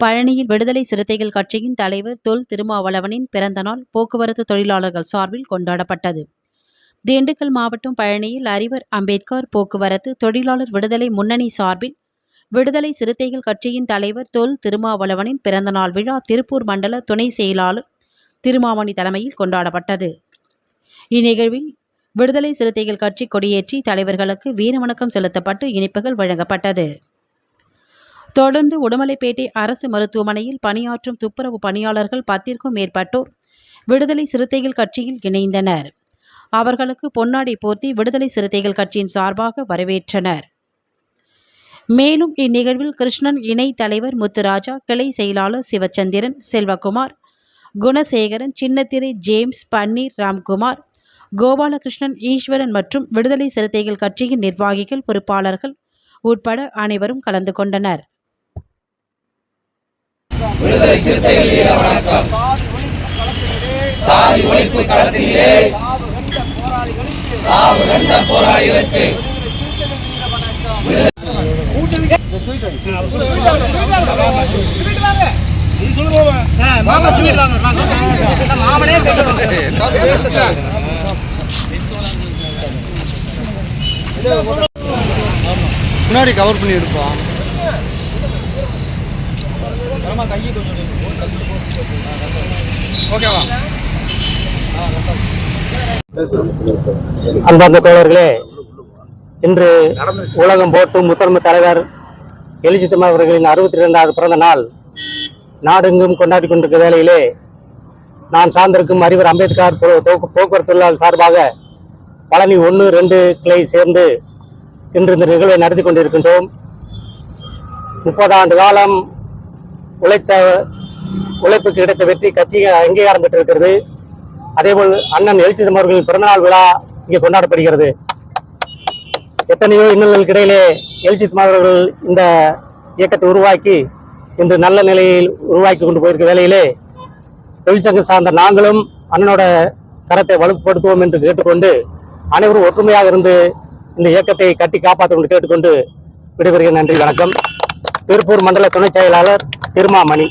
பழனியில் விடுதலை சிறுத்தைகள் கட்சியின் தலைவர் தொல் திருமாவளவனின் பிறந்தநாள் போக்குவரத்து தொழிலாளர்கள் சார்பில் கொண்டாடப்பட்டது. திண்டுக்கல் மாவட்டம் பழனியில் அறிவர் அம்பேத்கர் போக்குவரத்து தொழிலாளர் விடுதலை முன்னணி சார்பில் விடுதலை சிறுத்தைகள் கட்சியின் தலைவர் தொல் திருமாவளவனின் பிறந்தநாள் விழா திருப்பூர் மண்டல துணை செயலாளர் திருமாமணி தலைமையில் கொண்டாடப்பட்டது. இந்நிகழ்வில் விடுதலை சிறுத்தைகள் கட்சி கொடியேற்றி தலைவர்களுக்கு வீரவணக்கம் செலுத்தப்பட்டு இனிப்புகள் வழங்கப்பட்டது. தொடர்ந்து உடுமலைப்பேட்டை அரசு மருத்துவமனையில் பணியாற்றும் துப்புரவு பணியாளர்கள் பத்திற்கும் மேற்பட்டோர் விடுதலை சிறுத்தைகள் கட்சியில் இணைந்தனர். அவர்களுக்கு பொன்னாடை போர்த்தி விடுதலை சிறுத்தைகள் கட்சியின் சார்பாக வரவேற்றனர். மேலும் இந்நிகழ்வில் கிருஷ்ணன் இணை தலைவர் முத்துராஜா கிளை செயலாளர் சிவச்சந்திரன் செல்வகுமார் குணசேகரன் சின்னத்திரை ஜேம்ஸ் பன்னீர் ராம்குமார் கோபாலகிருஷ்ணன் ஈஸ்வரன் மற்றும் விடுதலை சிறுத்தைகள் கட்சியின் நிர்வாகிகள் பொறுப்பாளர்கள் உட்பட அனைவரும் கலந்து கொண்டனர். விடுதலை சிறுத்தைகள் வீர வணக்கம். சாதி ஒழிப்பு களத்திலே சாவு கண்ட போராளிகளுக்கு சாவு கண்ட போராளிகளுக்கு விடுதலை சிறுத்தைகள் கவர் பண்ணி எடுப்போம் ஓகேவா? அன்பார்ந்த தோழர்களே இன்று உலகம் போற்றும் முத்தரமை தலைவர் எழுச்சித்தம்மா அவர்களின் அறுபத்தி இரண்டாவது பிறந்த நாள். நாடெங்கும் கொண்டாடி கொண்டிருக்க வேளையிலே நான் சார்ந்திருக்கும் அறிவர் அம்பேத்கர் போக்குவரத்து தொழிலாளர் சார்பாக பழனி ஒன்று ரெண்டு கிளை சேர்ந்து இன்று இந்த நிகழ்வை நடத்தி கொண்டிருக்கின்றோம். முப்பது ஆண்டு காலம் உழைத்த உழைப்புக்கு கிடைத்த வெற்றி கட்சி அங்கீகாரம் பெற்றிருக்கிறது. அதேபோல் அண்ணன் எழுச்சிதம் அவர்களின் பிறந்தநாள் விழா இங்கே கொண்டாடப்படுகிறது. எத்தனையோ இன்னல்களுக்கு இடையிலே எழுச்சிதம் அவர்கள் இந்த இயக்கத்தை உருவாக்கி இன்று நல்ல நிலையில் உருவாக்கி கொண்டு போயிருக்க வேலையிலே தொழிற்சங்கம் சார்ந்த நாங்களும் அண்ணனோட கரத்தை வலுப்படுத்துவோம் என்று கேட்டுக்கொண்டு அனைவரும் ஒற்றுமையாக இருந்து இந்த இயக்கத்தை கட்டி காப்பாற்ற கொண்டு கேட்டுக்கொண்டு விடைபெறுகிறேன். நன்றி வணக்கம். திருப்பூர் மண்டல துணைச் செயலாளர் திருமாமணி